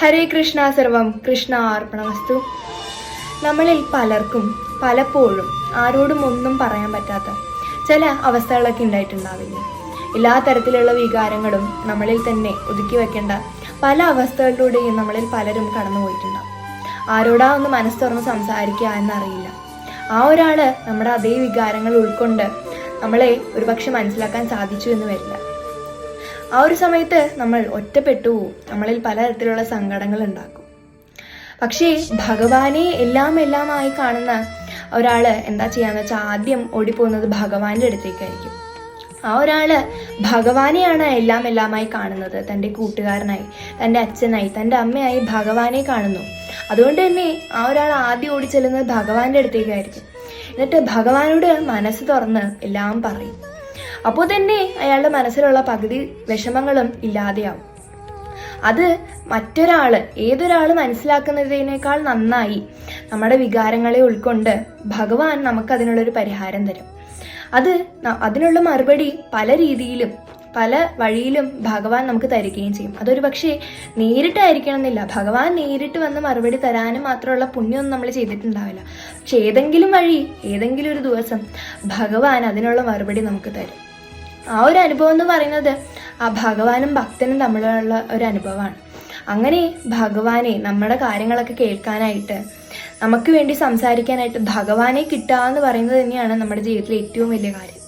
ഹരേ കൃഷ്ണ സർവം കൃഷ്ണ അർപ്പണവസ്തു നമ്മളിൽ പലർക്കും പലപ്പോഴും ആരോടും ഒന്നും പറയാൻ പറ്റാത്ത ചില അവസ്ഥകളൊക്കെ ഉണ്ടായിട്ടുണ്ടാവില്ല? എല്ലാ തരത്തിലുള്ള വികാരങ്ങളും നമ്മളിൽ തന്നെ ഒതുക്കി വെക്കേണ്ട പല അവസ്ഥകളിലൂടെയും നമ്മളിൽ പലരും കടന്നുപോയിട്ടുണ്ടാവും ആരോടാ ഒന്ന് മനസ്സ് തുറന്ന് സംസാരിക്കുക എന്നറിയില്ല. ആ ഒരാൾ നമ്മുടെ അതേ വികാരങ്ങൾ ഉൾക്കൊണ്ട് നമ്മളെ ഒരുപക്ഷെ മനസ്സിലാക്കാൻ സാധിച്ചു എന്ന് വരില്ല. ആ ഒരു സമയത്ത് നമ്മൾ ഒറ്റപ്പെട്ടു പോവും. നമ്മളിൽ പലതരത്തിലുള്ള സങ്കടങ്ങൾ ഉണ്ടാക്കും. പക്ഷേ ഭഗവാനെ എല്ലാം എല്ലാമായി കാണുന്ന ഒരാൾ എന്താ ചെയ്യാന്ന് വെച്ചാൽ ആദ്യം ഓടിപ്പോകുന്നത് ഭഗവാന്റെ അടുത്തേക്കായിരിക്കും. ആ ഒരാൾ ഭഗവാനെയാണ് എല്ലാം എല്ലാമായി കാണുന്നത്. തന്റെ കൂട്ടുകാരനായി തന്റെ അച്ഛനായി തന്റെ അമ്മയായി ഭഗവാനെ കാണുന്നു. അതുകൊണ്ട് തന്നെ ആ ഒരാൾ ആദ്യം ഓടി ചെല്ലുന്നത് ഭഗവാന്റെ അടുത്തേക്കായിരിക്കും. എന്നിട്ട് ഭഗവാനോട് മനസ്സ് തുറന്ന് എല്ലാം പറയും. അപ്പോൾ തന്നെ അയാളുടെ മനസ്സിലുള്ള പകുതി വിഷമങ്ങളും ഇല്ലാതെയാവും. അത് മറ്റൊരാൾ ഏതൊരാൾ മനസ്സിലാക്കുന്നതിനേക്കാൾ നന്നായി നമ്മുടെ വികാരങ്ങളെ ഉൾക്കൊണ്ട് ഭഗവാൻ നമുക്ക് അതിനുള്ളൊരു പരിഹാരം തരും. അത് അതിനുള്ള മറുപടി പല രീതിയിലും പല വഴിയിലും ഭഗവാൻ നമുക്ക് തരികയും ചെയ്യും. അതൊരു പക്ഷേ നേരിട്ടായിരിക്കണം എന്നില്ല ഭഗവാൻ നേരിട്ട് വന്ന് മറുപടി തരാനും മാത്രമുള്ള പുണ്യമൊന്നും നമ്മൾ ചെയ്തിട്ടുണ്ടാവില്ല. പക്ഷെ ഏതെങ്കിലും വഴി ഏതെങ്കിലും ഒരു ദിവസം ഭഗവാൻ അതിനുള്ള മറുപടി നമുക്ക് തരും. ആ ഒരു അനുഭവം എന്ന് പറയുന്നത് ആ ഭഗവാനും ഭക്തനും തമ്മിലുള്ള ഒരു അനുഭവമാണ്. അങ്ങനെ ഭഗവാനെ നമ്മുടെ കാര്യങ്ങളൊക്കെ കേൾക്കാനായിട്ട് നമുക്ക് വേണ്ടി സംസാരിക്കാനായിട്ട് ഭഗവാനെ കിട്ടുക എന്ന് പറയുന്നത് തന്നെയാണ് നമ്മുടെ ജീവിതത്തിലെ ഏറ്റവും വലിയ കാര്യം.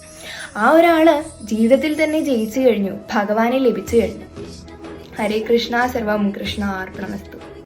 ആ ഒരാൾ ജീവിതത്തിൽ തന്നെ ജയിച്ചു കഴിഞ്ഞു ഭഗവാനെ ലഭിച്ചു കഴിഞ്ഞു. ഹരേ കൃഷ്ണ സർവം കൃഷ്ണ അർപ്പണമസ്തു